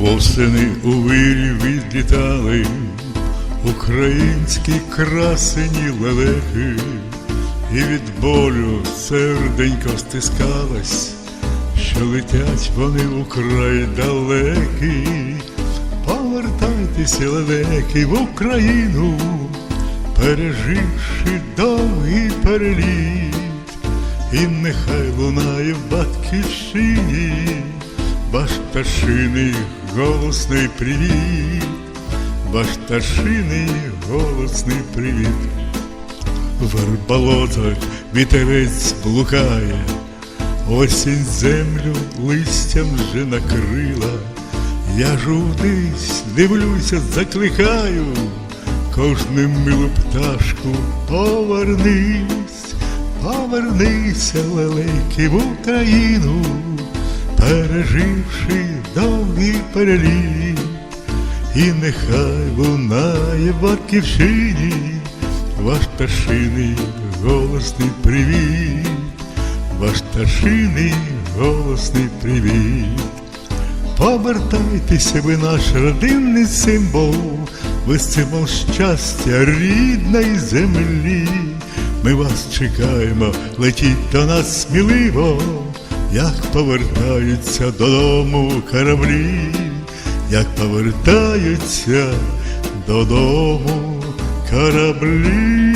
Восени у вирі відлітали українські красені лелеки, і від болю серденько стискалась, що летять вони у край далекий. Повертайтеся, лелеки, в Україну, переживши довгий переліт, і нехай лунає в батьківщині ваш пташиний голосний привіт, ваш пташиний голосний привіт. В болотах вітерець блукає, осінь землю листям вже накрила. Я жовтись, дивлюся, закликаю, кожну милу пташку повернись, повернися, лелеки, в Україну, переживши довгий переліт, і нехай лунає в батьківщині ваш пташиний голосний привіт, ваш пташиний голосний привіт. Повертайтеся, ви наш родинний символ, ви символ щастя рідної землі. Ми вас чекаємо, летіть до нас сміливо, як повертаються додому кораблі, як повертаються додому кораблі.